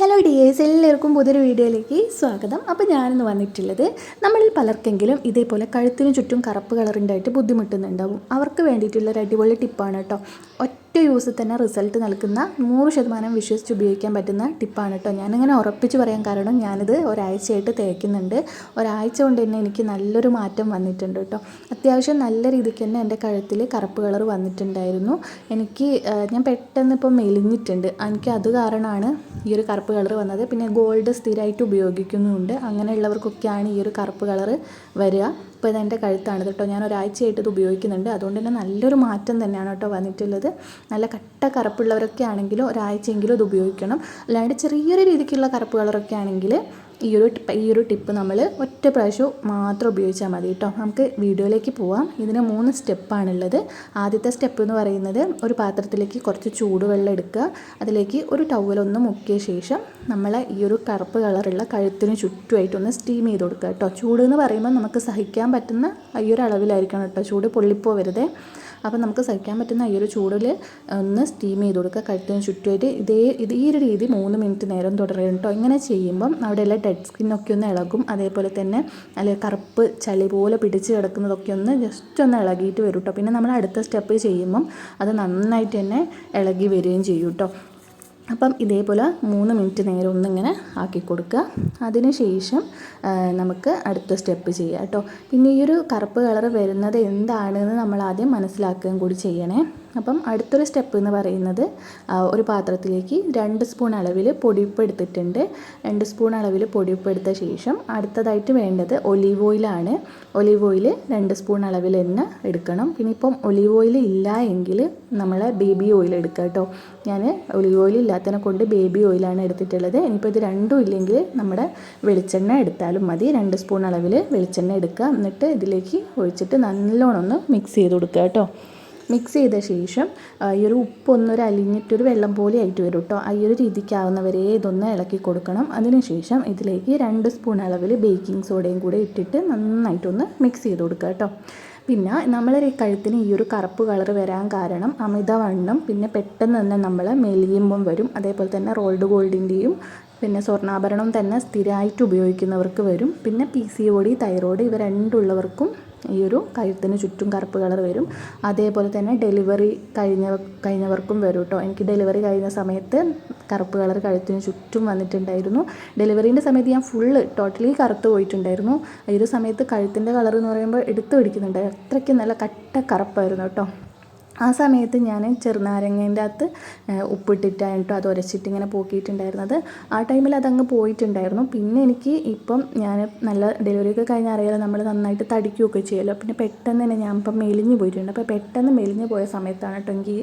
Hello dears എല്ലാവർക്കും പുതിയൊരു വീഡിയോയിലേക്ക് സ്വാഗതം. അപ്പോൾ ഞാനിന്ന് വന്നിട്ടുള്ളത് നമ്മളിൽ പലർക്കെങ്കിലും ഇതേപോലെ കഴുത്തിന് ചുറ്റും കറുപ്പ് കളറിന്റെ ആയിട്ട് ബുദ്ധിമുട്ടുന്നുണ്ടാവും. അവർക്ക് വേണ്ടിയിട്ടുള്ള ഒരു അടിപൊളി ടിപ്പാണ് കേട്ടോ. ഒറ്റ യൂസിൽ തന്നെ റിസൾട്ട് നൽകുന്ന നൂറ് ശതമാനം വിശ്വസിച്ച് ഉപയോഗിക്കാൻ പറ്റുന്ന ടിപ്പാണ് കേട്ടോ. ഞാനിങ്ങനെ ഉറപ്പിച്ച് പറയാൻ കാരണം ഞാനിത് ഒരാഴ്ചയായിട്ട് തേക്കുന്നുണ്ട്. ഒരാഴ്ച കൊണ്ട് തന്നെ എനിക്ക് നല്ലൊരു മാറ്റം വന്നിട്ടുണ്ട് കേട്ടോ. അത്യാവശ്യം നല്ല രീതിക്ക് തന്നെ എന്റെ കഴുത്തിൽ കറുപ്പ് കളർ വന്നിട്ടുണ്ടായിരുന്നു. എനിക്ക് ഞാൻ പെട്ടെന്ന് ഇപ്പോൾ മെലിഞ്ഞിട്ടുണ്ട്. എനിക്ക് അത് കാരണമാണ് ഈ ഒരു കറുപ്പ് കളർ വന്നത്. പിന്നെ ഗോൾഡ് സ്ഥിരമായിട്ട് ഉപയോഗിക്കുന്നുമുണ്ട്. അങ്ങനെയുള്ളവർക്കൊക്കെയാണ് ഈ ഒരു കറുപ്പ് കളർ വരിക. ഇപ്പോൾ ഇത് എന്റെ കഴുത്താണ് കേട്ടോ. ഞാൻ ഒരാഴ്ചയായിട്ട് ഇത് ഉപയോഗിക്കുന്നുണ്ട്. അതുകൊണ്ട് തന്നെ നല്ലൊരു മാറ്റം തന്നെയാണ് കേട്ടോ വന്നിട്ടുള്ളത്. നല്ല കട്ട കറുപ്പുള്ളവരൊക്കെ ആണെങ്കിലും ഒരാഴ്ചയെങ്കിലും ഇത് ഉപയോഗിക്കണം. അല്ലാണ്ട് ചെറിയൊരു രീതിക്കുള്ള കറുപ്പ് കളറൊക്കെ ആണെങ്കിൽ ഈ ഒരു ഈ ഒരു ടിപ്പ് നമ്മൾ ഒറ്റ പ്രാവശ്യം മാത്രം ഉപയോഗിച്ചാൽ മതി കേട്ടോ നമുക്ക് വീഡിയോയിലേക്ക് പോവാം. ഇതിന് മൂന്ന് സ്റ്റെപ്പാണുള്ളത്. ആദ്യത്തെ സ്റ്റെപ്പ് എന്ന് പറയുന്നത് ഒരു പാത്രത്തിലേക്ക് കുറച്ച് ചൂടുവെള്ളം എടുക്കുക. അതിലേക്ക് ഒരു ടവലൊന്ന് മുക്കിയ ശേഷം നമ്മൾ ഈ ഒരു കറുപ്പ് കളറുള്ള കഴുത്തിന് ചുറ്റുമായിട്ടൊന്ന് സ്റ്റീം ചെയ്ത് കൊടുക്കുക കേട്ടോ ചൂട് എന്ന് പറയുമ്പോൾ നമുക്ക് സഹിക്കാൻ പറ്റുന്ന ഈ ഒരു അളവിലായിരിക്കണം കേട്ടോ ചൂട് പൊള്ളിപ്പോവരുതേ. അപ്പോൾ നമുക്ക് സഹിക്കാൻ പറ്റുന്ന ഈ ഒരു ചൂടിൽ ഒന്ന് സ്റ്റീം ചെയ്ത് കൊടുക്കുക. കഴുത്തിന് ചുറ്റുമായിട്ട് ഇതേ ഇത് ഈ ഒരു രീതി മൂന്ന് മിനിറ്റ് നേരം തുടരണം കേട്ടോ. ഇങ്ങനെ ചെയ്യുമ്പം അവിടെയുള്ള ഡെഡ് സ്കിന്നൊക്കെ ഒന്ന് ഇളകും. അതേപോലെ തന്നെ അല്ലെ കറുപ്പ് ചളി പോലെ പിടിച്ച് കിടക്കുന്നതൊക്കെ ഒന്ന് ജസ്റ്റ് ഒന്ന് ഇളകിയിട്ട് വരും കേട്ടോ. പിന്നെ നമ്മൾ അടുത്ത സ്റ്റെപ്പ് ചെയ്യുമ്പം അത് നന്നായിട്ട് തന്നെ ഇളകി വരികയും ചെയ്യും കേട്ടോ. അപ്പം ഇതേപോലെ മൂന്ന് മിനിറ്റ് നേരം ഒന്നിങ്ങനെ ആക്കി കൊടുക്കുക. അതിന് ശേഷം നമുക്ക് അടുത്ത സ്റ്റെപ്പ് ചെയ്യാം കേട്ടോ. പിന്നെ ഈ ഒരു കറുപ്പ് കളർ വരുന്നത് എന്താണെന്ന് നമ്മൾ ആദ്യം മനസ്സിലാക്കുകയും കൂടി ചെയ്യണേ. അപ്പം അടുത്തൊരു സ്റ്റെപ്പ് എന്ന് പറയുന്നത് ഒരു പാത്രത്തിലേക്ക് രണ്ട് സ്പൂൺ അളവിൽ പൊടിയുപ്പ് എടുത്തിട്ടുണ്ട്. രണ്ട് സ്പൂൺ അളവിൽ പൊടിയുപ്പ് എടുത്ത ശേഷം അടുത്തതായിട്ട് വേണ്ടത് ഒലീവ് ഓയിലാണ് ഒലീവ് ഓയിൽ രണ്ട് സ്പൂൺ അളവിൽ തന്നെ എടുക്കണം. പിന്നെ ഇപ്പം ഒലീവ് ഓയിൽ ഇല്ല എങ്കിൽ നമ്മൾ ബേബി ഓയിൽ എടുക്കുക കേട്ടോ. ഞാൻ ഒലിവ് ഓയിൽ ഇല്ലാത്തതിനെ കൊണ്ട് ബേബി ഓയിലാണ് എടുത്തിട്ടുള്ളത്. ഇനിയിപ്പോൾ ഇത് രണ്ടും ഇല്ലെങ്കിൽ നമ്മുടെ വെളിച്ചെണ്ണ എടുത്താലും മതി. രണ്ട് സ്പൂൺ അളവിൽ വെളിച്ചെണ്ണ എടുക്കുക. എന്നിട്ട് ഇതിലേക്ക് ഒഴിച്ചിട്ട് നല്ലോണം ഒന്ന് മിക്സ് ചെയ്ത് കൊടുക്കുക കേട്ടോ. മിക്സ് ചെയ്ത ശേഷം ഈ ഒരു ഉപ്പൊന്നൊരു അലിഞ്ഞിട്ടൊരു വെള്ളം പോലെ ആയിട്ട് വരും കേട്ടോ. ആ ഒരു രീതിക്കാവുന്നവരെ ഇതൊന്ന് ഇളക്കി കൊടുക്കണം. അതിനുശേഷം ഇതിലേക്ക് രണ്ട് സ്പൂൺ അളവിൽ ബേക്കിംഗ് സോഡയും കൂടെ ഇട്ടിട്ട് നന്നായിട്ടൊന്ന് മിക്സ് ചെയ്ത് കൊടുക്കുക കേട്ടോ. പിന്നെ നമ്മളെ ഈ കഴുത്തിന് ഈ ഒരു കറുപ്പ് കളർ വരാൻ കാരണം അമിതവണ്ണം പിന്നെ പെട്ടെന്ന് തന്നെ നമ്മൾ മെലിയുമ്പം വരും. അതേപോലെ തന്നെ റോൾഡ് ഗോൾഡിന്റെയും പിന്നെ സ്വർണാഭരണം തന്നെ സ്ഥിരമായിട്ട് ഉപയോഗിക്കുന്നവർക്ക് വരും. പിന്നെ പി സി ഒ തൈറോയ്ഡ് ഇവ രണ്ടുള്ളവർക്കും ഈ ഒരു കഴുത്തിന് ചുറ്റും കറുപ്പ് കളർ വരും. അതേപോലെ തന്നെ ഡെലിവറി കഴിഞ്ഞ കഴിഞ്ഞവർക്കും വരും കേട്ടോ എനിക്ക് ഡെലിവറി കഴിഞ്ഞ സമയത്ത് കറുപ്പ് കളർ കഴുത്തിന് ചുറ്റും വന്നിട്ടുണ്ടായിരുന്നു. ഡെലിവറീന്റെ സമയത്ത് ഞാൻ ഫുള്ള് ടോട്ടലി കറുത്ത് പോയിട്ടുണ്ടായിരുന്നു. ഈ ഒരു സമയത്ത് കഴുത്തിന്റെ കളർ എന്ന് പറയുമ്പോൾ എടുത്തു പിടിക്കുന്നുണ്ടായിരുന്നു അത്രയ്ക്ക് നല്ല കട്ട കറുപ്പായിരുന്നു കേട്ടോ. ആ സമയത്ത് ഞാൻ ചെറുനാരങ്ങേന്റെ അകത്ത് ഉപ്പിട്ടിട്ടായിട്ടോ അത് ഉരച്ചിട്ട് ഇങ്ങനെ പോക്കിയിട്ടുണ്ടായിരുന്നത്. ആ ടൈമിൽ അതങ്ങ് പോയിട്ടുണ്ടായിരുന്നു. പിന്നെ എനിക്ക് ഇപ്പം ഞാൻ നല്ല ഡെലിവറി ഒക്കെ കഴിഞ്ഞ അറിയാതെ നമ്മൾ നന്നായിട്ട് തടിക്കുകയൊക്കെ ചെയ്യുമല്ലോ. പിന്നെ പെട്ടെന്ന് തന്നെ ഞാൻ ഇപ്പം മെലിഞ്ഞ് പോയിട്ടുണ്ട്. അപ്പോൾ പെട്ടെന്ന് മെലിഞ്ഞു പോയ സമയത്താണ് കേട്ടോ എനിക്ക്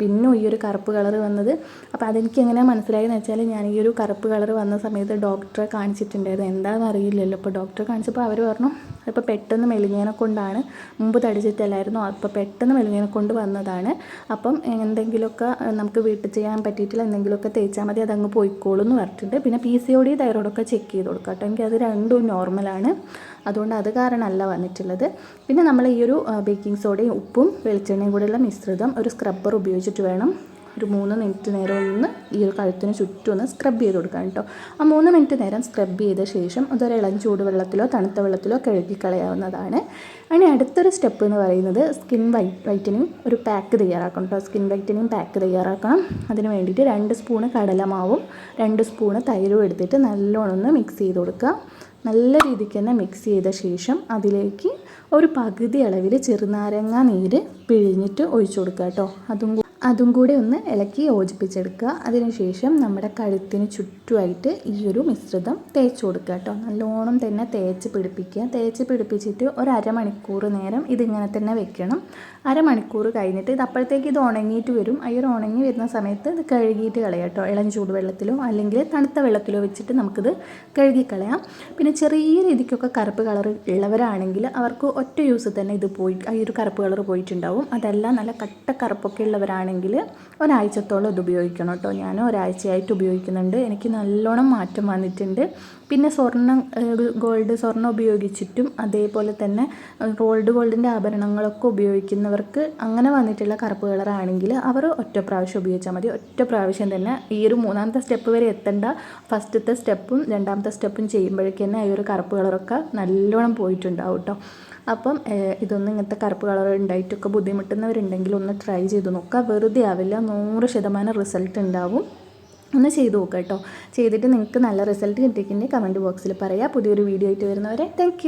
പിന്നെ ഈ ഒരു കറുപ്പ് കളർ വന്നത്. അപ്പോൾ അതെനിക്ക് എങ്ങനെ മനസ്സിലായെന്ന് വെച്ചാൽ ഞാൻ ഈ ഒരു കറുപ്പ് കളർ വന്ന സമയത്ത് ഡോക്ടറെ കാണിച്ചിട്ടുണ്ടായിരുന്നു. എന്താണെന്ന് അറിയില്ലല്ലോ. അപ്പോൾ ഡോക്ടറെ കാണിച്ചപ്പോൾ അവർ പറഞ്ഞു ഇപ്പോൾ പെട്ടെന്ന് മെലിഞ്ഞതിനെ കൊണ്ടാണ് മുമ്പ് തടിച്ചിട്ടല്ലായിരുന്നു അപ്പോൾ പെട്ടെന്ന് മെലിഞ്ഞതിനെ കൊണ്ട് വന്നതാണ്. അപ്പം എന്തെങ്കിലുമൊക്കെ നമുക്ക് വീട്ടിൽ ചെയ്യാൻ പറ്റിയിട്ടില്ല എന്തെങ്കിലുമൊക്കെ തേച്ചാൽ മതി അതങ്ങ് പോയിക്കോളും എന്ന് പറഞ്ഞിട്ടുണ്ട്. പിന്നെ പി സി ഒ ഡി തൈറോയിഡൊക്കെ ചെക്ക് ചെയ്ത് കൊടുക്കാം കേട്ടോ. എനിക്കത് രണ്ടും നോർമലാണ്. അതുകൊണ്ട് അത് കാരണമല്ല വന്നിട്ടുള്ളത്. പിന്നെ നമ്മൾ ഈ ഒരു ബേക്കിംഗ് സോഡയും ഉപ്പും വെളിച്ചെണ്ണയും കൂടെയുള്ള മിശ്രിതം ഒരു സ്ക്രബ്ബർ ഉപയോഗിച്ചിട്ട് വേണം ഒരു മൂന്ന് മിനിറ്റ് നേരം ഒന്ന് ഈ ഒരു കഴുത്തിന് ചുറ്റും ഒന്ന് സ്ക്രബ് ചെയ്ത് കൊടുക്കാം കേട്ടോ. ആ മൂന്ന് മിനിറ്റ് നേരം സ്ക്രബ് ചെയ്ത ശേഷം അതൊരു ഇളം ചൂടുവെള്ളത്തിലോ തണുത്ത വെള്ളത്തിലോ കഴുകിക്കളയാവുന്നതാണ് അതിന് അടുത്തൊരു സ്റ്റെപ്പ് എന്ന് പറയുന്നത് സ്കിൻ വൈറ്റ് വൈറ്റനിങ് ഒരു പാക്ക് തയ്യാറാക്കണം കേട്ടോ. സ്കിൻ വൈറ്റനിങ് പാക്ക് തയ്യാറാക്കണം. അതിന് വേണ്ടിയിട്ട് രണ്ട് സ്പൂണ് കടലമാവും രണ്ട് സ്പൂണ് തൈരും എടുത്തിട്ട് നല്ലോണം ഒന്ന് മിക്സ് ചെയ്ത് കൊടുക്കുക. നല്ല രീതിക്ക് തന്നെ മിക്സ് ചെയ്ത ശേഷം അതിലേക്ക് ഒരു പകുതി അളവിൽ ചെറുനാരങ്ങ നീര് പിഴിഞ്ഞിട്ട് ഒഴിച്ചു കൊടുക്കുക കേട്ടോ. അതും അതും കൂടെ ഒന്ന് ഇളക്കി യോജിപ്പിച്ചെടുക്കുക. അതിനുശേഷം നമ്മുടെ കഴുത്തിന് ചുറ്റുമായിട്ട് ഈ ഒരു മിശ്രിതം തേച്ച് കൊടുക്കുക കേട്ടോ. നല്ലോണം തന്നെ തേച്ച് പിടിപ്പിക്കുക. തേച്ച് പിടിപ്പിച്ചിട്ട് ഒരു അരമണിക്കൂർ നേരം ഇതിങ്ങനെ തന്നെ വെക്കണം. അരമണിക്കൂർ കഴിഞ്ഞിട്ട് ഇത് അപ്പോഴത്തേക്ക് ഇത് ഉണങ്ങിയിട്ട് വരും. അയ്യർ ഉണങ്ങി വരുന്ന സമയത്ത് ഇത് കഴുകിയിട്ട് കളയാം കേട്ടോ. ഇളം ചൂടുവെള്ളത്തിലോ അല്ലെങ്കിൽ തണുത്ത വെള്ളത്തിലോ വെച്ചിട്ട് നമുക്കിത് കഴുകിക്കളയാം പിന്നെ ചെറിയ രീതിക്കൊക്കെ കറുപ്പ് കളർ ഉള്ളവരാണെങ്കിൽ അവർക്ക് ഒറ്റ യൂസ് തന്നെ ഇത് പോയി ഈ ഒരു കറുപ്പ് കളർ പോയിട്ടുണ്ടാവും. അതെല്ലാം നല്ല കട്ട കറുപ്പൊക്കെ ഉള്ളവരാണെങ്കിൽ ഒരാഴ്ചത്തോളം ഇത് ഉപയോഗിക്കണം കേട്ടോ. ഞാൻ ഒരാഴ്ചയായിട്ട് ഉപയോഗിക്കുന്നുണ്ട്. എനിക്ക് നല്ലോണം മാറ്റം വന്നിട്ടുണ്ട്. പിന്നെ സ്വർണം ഗോൾഡ് സ്വർണം ഉപയോഗിച്ചിട്ടും അതേപോലെ തന്നെ റോൾഡ് ഗോൾഡിന്റെ ആഭരണങ്ങളൊക്കെ ഉപയോഗിക്കുന്നവർക്ക് അങ്ങനെ വന്നിട്ടുള്ള കറുപ്പ് കളറാണെങ്കിൽ അവർ ഒറ്റ പ്രാവശ്യം ഉപയോഗിച്ചാൽ മതി. ഒറ്റ പ്രാവശ്യം തന്നെ ഈ ഒരു മൂന്നാമത്തെ സ്റ്റെപ്പ് വരെ എത്തേണ്ട ഫസ്റ്റത്തെ സ്റ്റെപ്പും രണ്ടാമത്തെ സ്റ്റെപ്പും ചെയ്യുമ്പോഴേക്കും തന്നെ ഈ ഒരു കറുപ്പ് കളറൊക്കെ നല്ലോണം പോയിട്ടുണ്ടാവും കേട്ടോ. അപ്പം ഇതൊന്നും ഇങ്ങനത്തെ കറുപ്പ് കളർ ഉണ്ടായിട്ടൊക്കെ ബുദ്ധിമുട്ടുന്നവരുണ്ടെങ്കിൽ ഒന്ന് ട്രൈ ചെയ്ത് നോക്കുക. വെറുതെ ആവില്ല നൂറ് ശതമാനം റിസൾട്ട് ഉണ്ടാവും. ഒന്ന് ചെയ്ത് നോക്കുക കേട്ടോ. ചെയ്തിട്ട് നിങ്ങൾക്ക് നല്ല റിസൾട്ട് കിട്ടിയിട്ടുണ്ടെങ്കിൽ കമന്റ് ബോക്സിൽ പറയാം. പുതിയൊരു വീഡിയോ ആയിട്ട് വരുന്നവരെ താങ്ക്